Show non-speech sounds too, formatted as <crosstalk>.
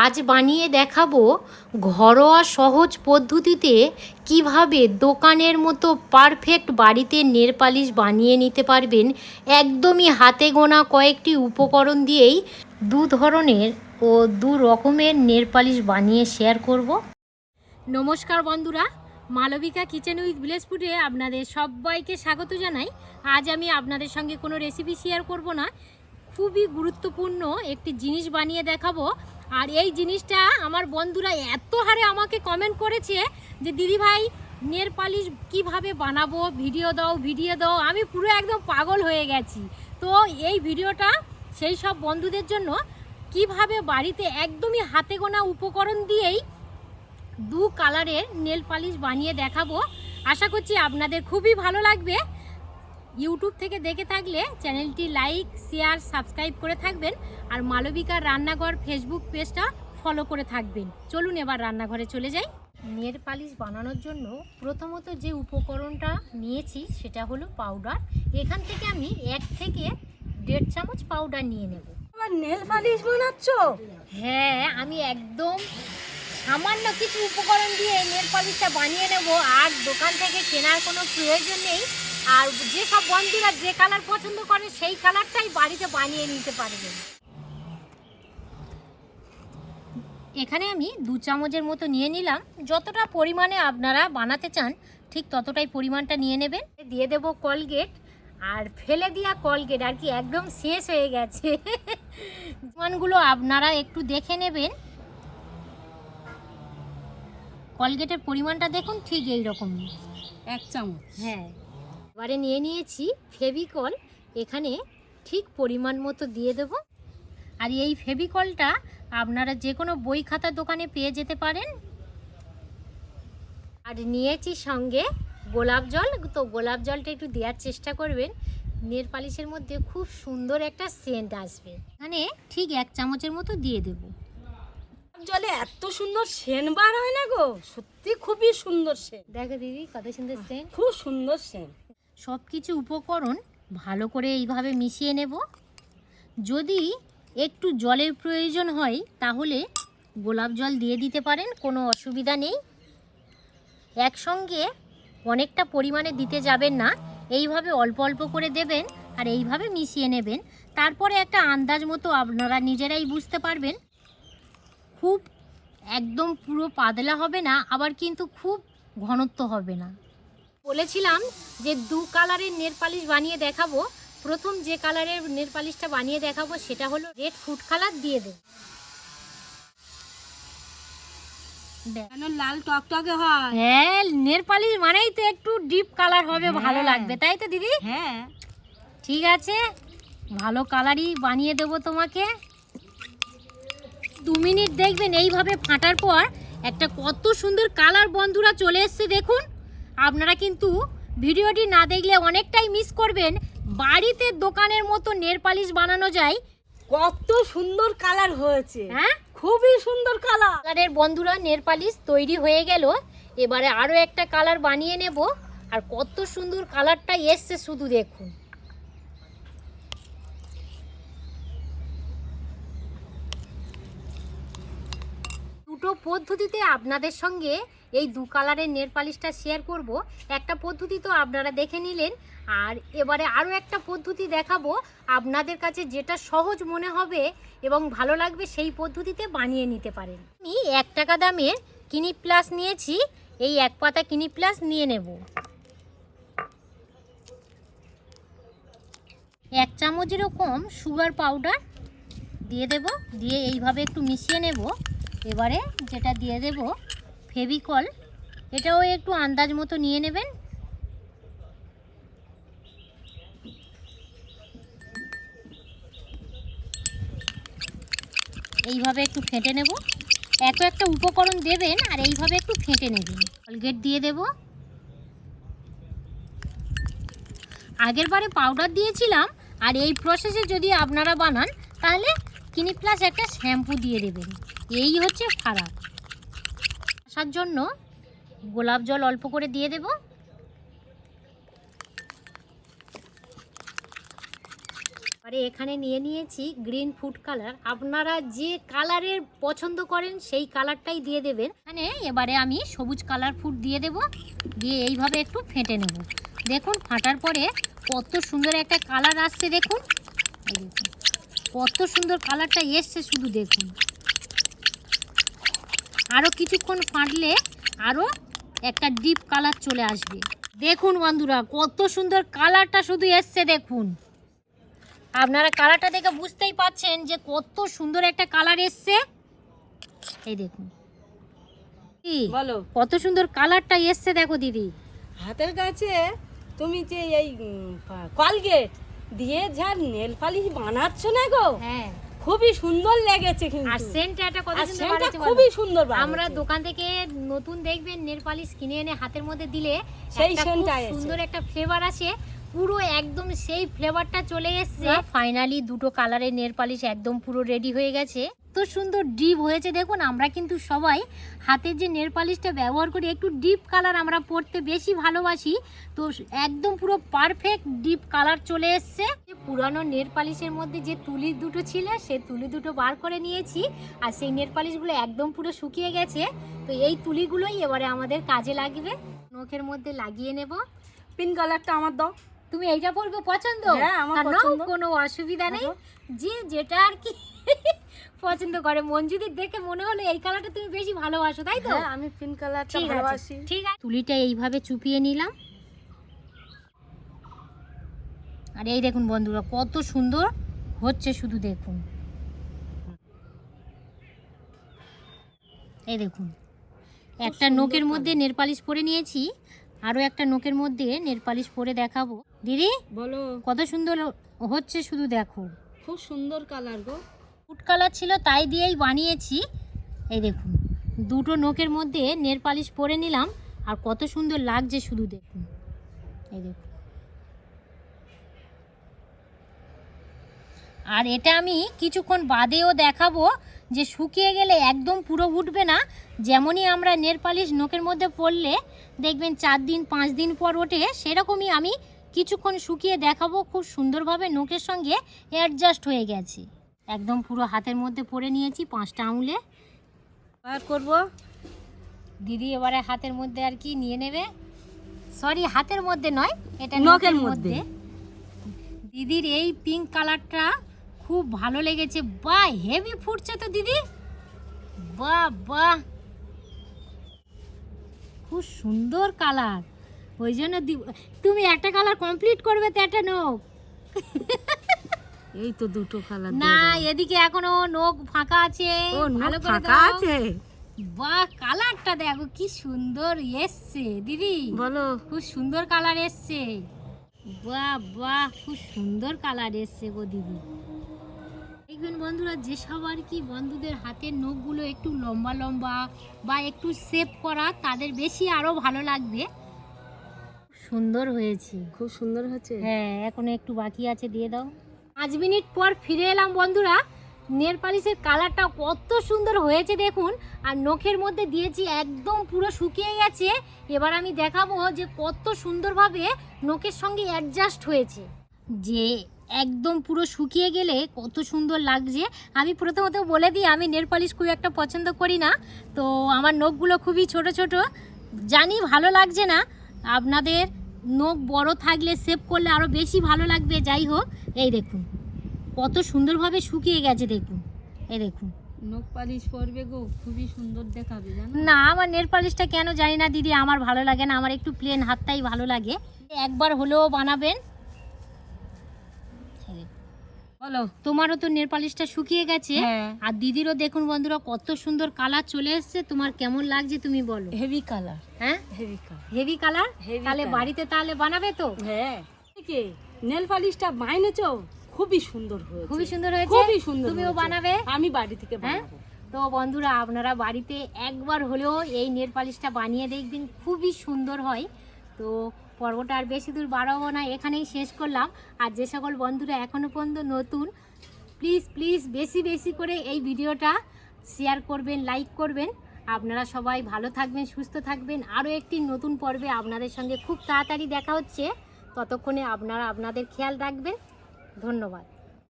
আজ বানিয়ে দেখাবো ঘরোয়া সহজ পদ্ধতিতে কীভাবে দোকানের মতো পারফেক্ট বাড়িতে নেল পালিশ বানিয়ে নিতে পারবেন। একদমই হাতে গোনা কয়েকটি উপকরণ দিয়েই দু ধরনের ও দু রকমের নেল পালিশ বানিয়ে শেয়ার করব। নমস্কার বন্ধুরা, মালবিকা কিচেন উইথ ফুডে আপনাদের সবাইকে স্বাগত জানাই। আজ আমি আপনাদের সঙ্গে কোনো রেসিপি শেয়ার করব না। খুবই গুরুত্বপূর্ণ একটি জিনিস বানিয়ে দেখাবো। আর এই জিনিসটা আমার বন্ধুরা এত হারে আমাকে কমেন্ট করেছে যে, দিদি ভাই, নেল পালিশ কীভাবে বানাবো? ভিডিও দাও ভিডিও দাও। আমি পুরো একদম পাগল হয়ে গেছি। তো এই ভিডিওটা সেই সব বন্ধুদের জন্য কীভাবে বাড়িতে একদমই হাতে গোনা উপকরণ দিয়েই দু কালারের নেল পালিশ বানিয়ে দেখাবো। আশা করছি আপনাদের খুবই ভালো লাগবে। ইউটিউব থেকে দেখে থাকলে চ্যানেলটি লাইক শেয়ার সাবস্ক্রাইব করে থাকবেন আর মালবিকার রান্নাঘর ফেসবুক পেজটা ফলো করে থাকবেন। চলুন এবার রান্নাঘরে চলে যাই। নেল পালিশ বানানোর জন্য প্রথমত যে উপকরণটা নিয়েছি সেটা হলো পাউডার এখান থেকে আমি এক থেকে দেড় চামচ পাউডার নিয়ে নেব। আবার নেল পালিশ বানাচ্ছ? হ্যাঁ আমি একদম সামান্য কিছু উপকরণ দিয়ে নেল পালিশটা বানিয়ে নেব। আর দোকান থেকে কেনার কোনো প্রয়োজন নেই। আর যেসব বন্ধুরা যে কালার পছন্দ করে সেই কালারটাই বাড়িতে বানিয়ে নিতে পারবেন এখানে আমি দু চামচের মতো নিয়ে নিলাম। যতটা পরিমাণে আপনারা বানাতে চান ঠিক ততটাই পরিমাণটা নিয়ে নেবেন। দিয়ে দেব কলগেট আর ফেলে দেওয়া কলগেট আর কি একদম শেষ হয়ে গেছে। পরিমাণগুলো আপনারা একটু দেখে নেবেন। কলগেটের পরিমাণটা দেখুন ঠিক এই রকমই এক চামচ? হ্যাঁ। এবারে নিয়ে নিয়েছি ফেভিকল। এখানে ঠিক পরিমাণ মতো দিয়ে দেব। আর এই ফেভিকলটা আপনারা যে কোনো বই খাতার দোকানে পেয়ে যেতে পারেন। আর নিয়েছি সঙ্গে গোলাপ জল। তো গোলাপ জলটা একটু দেওয়ার চেষ্টা করবেন। নেল পালিশের মধ্যে খুব সুন্দর একটা সেন্ট আসবে। এখানে ঠিক এক চামচের মতো দিয়ে দেবো। জলে এত সুন্দর সেন বার হয় না গো। সত্যি খুবই সুন্দর সেন দেখো দিদি কত সুন্দর সেন্ট। খুব সুন্দর সেন সব কিছু উপকরণ ভালো করে এইভাবে মিশিয়ে নেব। যদি একটু জলের প্রয়োজন হয়, তাহলে গোলাপ জল দিয়ে দিতে পারেন, কোনো অসুবিধা নেই। একসঙ্গে অনেকটা পরিমাণে দিতে যাবেন না, এইভাবে অল্প অল্প করে দেবেন আর এইভাবে মিশিয়ে নেবেন। তারপরে একটা আন্দাজ মতো আপনারা নিজেরাই বুঝতে পারবেন। খুব একদম পুরো পাতলা হবে না, আবার কিন্তু খুব ঘনত্ব হবে না। বলেছিলাম যে দু কালারের নেল পালিশ বানিয়ে দেখাবো। প্রথম যে কালারের নেল পালিশটা বানিয়ে দেখাবো সেটা হলো রেড ফুড কালার দিয়ে দেব। দেখ। কেন লাল টকটকে হয়। হ্যাঁ নেল পালিশ মানেই তো একটু ডিপ কালার হবে ভালো হ্যাঁ। লাগবে তাই তো দিদি? হ্যাঁ। ঠিক আছে ভালো কালারই বানিয়ে দেব তোমাকে। দু মিনিট দেখবেন এইভাবে ফাটার পর একটা কত সুন্দর কালার বন্ধুরা চলে এসছে দেখুন। আপনারা কিন্তু ভিডিওটি না দেখলে অনেকটাই মিস করবেন। বাড়িতে দোকানের মতো নেল পালিশ বানানো যায়। কত সুন্দর কালার হয়েছে। হ্যাঁ? খুবই সুন্দর কালার। কালারের বন্ধুরা নেল পালিশ তৈরি হয়ে গেল। এবারে আরও একটা কালার বানিয়ে নেব। আর কত সুন্দর কালারটা এসছে শুধু দেখুন। দুটো পদ্ধতিতে আপনাদের সঙ্গে এই দু কালারের নেল পালিশটা শেয়ার করব। একটা পদ্ধতি তো আপনারা দেখে নিলেন। আর এবারে আরও একটা পদ্ধতি দেখাবো। আপনাদের কাছে যেটা সহজ মনে হবে এবং ভালো লাগবে সেই পদ্ধতিতে বানিয়ে নিতে পারেন। আমি এক টাকা দামের কিনি প্লাস নিয়েছি। এই এক পাতা কিনি প্লাস নিয়ে নেব। এক চামচেরও কম সুগার পাউডার দিয়ে দেব। দিয়ে এইভাবে একটু মিশিয়ে নেব। এবারে যেটা দিয়ে দেব ফেভিকল, এটাও একটু আন্দাজ মতো নিয়ে নেবেন। এইভাবে একটু ফেটে নেব। এত একটা উপকরণ দেবেন আর এইভাবে একটু ফেটে নেবেন। কলগেট দিয়ে দেব। আগের বারে পাউডার দিয়েছিলাম, আর এই প্রসেসে যদি আপনারা বানান, তাহলে কিনি প্লাস একটা শ্যাম্পু দিয়ে দেবেন। এই হচ্ছে ফারাক আসার জন্য গোলাপ জল অল্প করে দিয়ে দেব। আরে এখানে নিয়ে নিয়েছি গ্রিন ফুড কালার। আপনারা যে কালারের পছন্দ করেন সেই কালারটাই দিয়ে দেবেন। এখানে এবারে আমি সবুজ কালার ফুড দিয়ে দেব। দিয়ে এইভাবে একটু ফেটে নেব। দেখুন, ফাটার পরে কত সুন্দর একটা কালার আসছে দেখুন, কত সুন্দর কালারটা এসছে শুধু দেখুন। আরও কিছুক্ষণ ফাটলে আরও একটা ডিপ কালার চলে আসবে। দেখুন বন্ধুরা কত সুন্দর কালারটা শুধু এসছে দেখুন। আপনারা কালারটা দেখে বুঝতেই পাচ্ছেন যে কত সুন্দর একটা কালার এসছে। এই দেখুন। বলো। কত সুন্দর কালারটা এসছে দেখো দিদি। হাতের কাছে তুমি যে এই কলগেট দিয়ে যা নেল পালিশ বানাচ্ছ না গো? হ্যাঁ। খুবই সুন্দর লেগেছে কিন্তু। আর সেন্টটা সুন্দর সেন্টটা খুবই সুন্দর আমরা দোকান থেকে নতুন দেখবেন নেল পালিশ কিনে এনে হাতের মধ্যে দিলে সেই সেন্টটা। সুন্দর একটা ফ্লেভার আসে। পুরো একদম সেই ফ্লেভারটা চলে এসেছে। ফাইনালি দুটো কালারের নেল পালিশ একদম পুরো রেডি হয়ে গেছে। তো সুন্দর ডিপ হয়েছে দেখুন আমরা কিন্তু সবাই হাতের যে নেল পালিশটা ব্যবহার করি একটু ডিপ কালার আমরা পরতে বেশি ভালোবাসি। তো একদম পুরো পারফেক্ট ডিপ কালার চলে এসছে। পুরানো নেল পালিশের মধ্যে যে তুলি দুটো ছিল সে তুলি দুটো বার করে নিয়েছি। আর সেই নেল পালিশগুলো একদম পুরো শুকিয়ে গেছে। তো এই তুলিগুলোই এবারে আমাদের কাজে লাগবে। নখের মধ্যে লাগিয়ে নেব। পিঙ্ক কালারটা আমার দাও। তুমি এইটা পরবে পছন্দ? হ্যাঁ, আমার কোনো অসুবিধা নেই। দেখো। যে যেটা আর কি পছন্দ করে। মঞ্জুদির দেখে মনে হলো এই কালারটা তুমি বেশি ভালোবাসো তাই তো? হ্যাঁ আমি পিঙ্ক কালারটা ভালোবাসি। ঠিক আছে। তুলিটা এইভাবে চুপিয়ে নিলাম। আর এই দেখুন বন্ধুরা কত সুন্দর হচ্ছে শুধু দেখুন। এই দেখুন একটা নোকের মধ্যে নেল পালিশ পরে নিয়েছি আরও একটা নোকের মধ্যে নেল পালিশ পরে দেখাবো। দিদি বলো। কত সুন্দর হচ্ছে শুধু দেখো। খুব সুন্দর কালার গো। ফুড কালার ছিল, তাই দিয়েই বানিয়েছি। এই দেখুন, দুটো নোকের মধ্যে নেল পালিশ পরে নিলাম, আর কত সুন্দর লাগছে শুধু দেখুন। এই দেখুন। আর এটা আমি কিছুক্ষণ বাদেও দেখাবো যে শুকিয়ে গেলে একদম পুরো উঠবে না, যেমনই আমরা নেল পালিশ নোকের মধ্যে পড়লে দেখবেন চার দিন, পাঁচ দিন পর ওঠে, সেরকমই আমি কিছুক্ষণ শুকিয়ে দেখাবো, খুব সুন্দরভাবে নোকের সঙ্গে অ্যাডজাস্ট হয়ে গেছে। একদম পুরো হাতের মধ্যে পরে নিয়েছি পাঁচটা আঙুলে। বার করব। দিদি এবারে হাতের মধ্যে আর কি নিয়ে নেবে। সরি হাতের মধ্যে নয় এটা নখের মধ্যে। দিদির এই পিঙ্ক কালারটা খুব ভালো লেগেছে। বাহ হেভি ফুটছে তো দিদি। বাহ বাহ। খুব সুন্দর কালার ওই জন্য তুমি একটা কালার কমপ্লিট করবে তো একটা নখ। <laughs> এই তো দুটো কালার না এদিকে এখনও নখ ফাঁকা আছে। ও ভালো করে ফাঁকা আছে? বাহ কালারটা দেখো কি সুন্দর এসছে দিদি। বলো। খুব সুন্দর কালার এসছে। বাহ বাহ খুব সুন্দর কালার এসছে গো দিদি। দেখবেন বন্ধুরা যেসব আর কি বন্ধুদের হাতের নখগুলো একটু লম্বা লম্বা বা একটু সেভ করা তাদের বেশি আরও ভালো লাগবে। সুন্দর হয়েছে। খুব সুন্দর হচ্ছে হ্যাঁ এখনও একটু বাকি আছে দিয়ে দাও। পাঁচ মিনিট পর ফিরে এলাম বন্ধুরা। নেল পালিশের কালারটা কত সুন্দর হয়েছে দেখুন। আর নখের মধ্যে দিয়েছি একদম পুরো শুকিয়ে গেছে। এবার আমি দেখাবো যে কত সুন্দরভাবে নখের সঙ্গে অ্যাডজাস্ট হয়েছে। যে একদম পুরো শুকিয়ে গেলে কত সুন্দর লাগছে। আমি প্রথমত বলে দিই, আমি নেল পালিশ খুব একটা পছন্দ করি না। তো আমার নখগুলো খুবই ছোট ছোট। জানি ভালো লাগছে না। আপনাদের নখ বড় থাকলে সেভ করলে আরও বেশি ভালো লাগবে, যাই হোক। এই দেখুন কত সুন্দরভাবে শুকিয়ে গেছে দেখুন। এই দেখুন। নখ পালিশ পরবে গো খুবই সুন্দর দেখাবে জানো? না আমার নেল পালিশটা কেন জানি না দিদি আমার ভালো লাগে না আমার একটু প্লেন হাতটাই ভালো লাগে। একবার হলেও বানাবেন। বলো তোমারও তো নেল পালিশটা শুকিয়ে গেছে। হ্যাঁ। আর দিদিরও দেখুন বন্ধুরা কত সুন্দর কালার চলে এসছে। তোমার কেমন লাগছে তুমি বলো। হেভি কালার হ্যাঁ? হেভি কালার হেভি কালার তাহলে বাড়িতে তাহলে বানাবে তো? হ্যাঁ। নেল পালিশটা বানিয়েছো খুবই সুন্দর হয়েছে। খুবই সুন্দর হয়েছে। খুবই সুন্দর তুমিও বানাবে? আমি বাড়ি থেকে হ্যাঁ? বানাবো। তো বন্ধুরা আপনারা বাড়িতে একবার হলেও এই নেল পালিশটা বানিয়ে দেখবেন খুবই সুন্দর হয়। তো পর্বটা আর বেশি দূর বাড়াবো না এখানেই শেষ করলাম। আর যে সকল বন্ধুরা এখনও পর্যন্ত নতুন প্লিজ প্লিজ বেশি বেশি করে এই ভিডিওটা শেয়ার করবেন লাইক করবেন। আপনারা সবাই ভালো থাকবেন সুস্থ থাকবেন। আরও একটি নতুন পর্বে আপনাদের সঙ্গে খুব তাড়াতাড়ি দেখা হচ্ছে। ততক্ষণে আপনারা আপনাদের খেয়াল রাখবেন। ধন্যবাদ।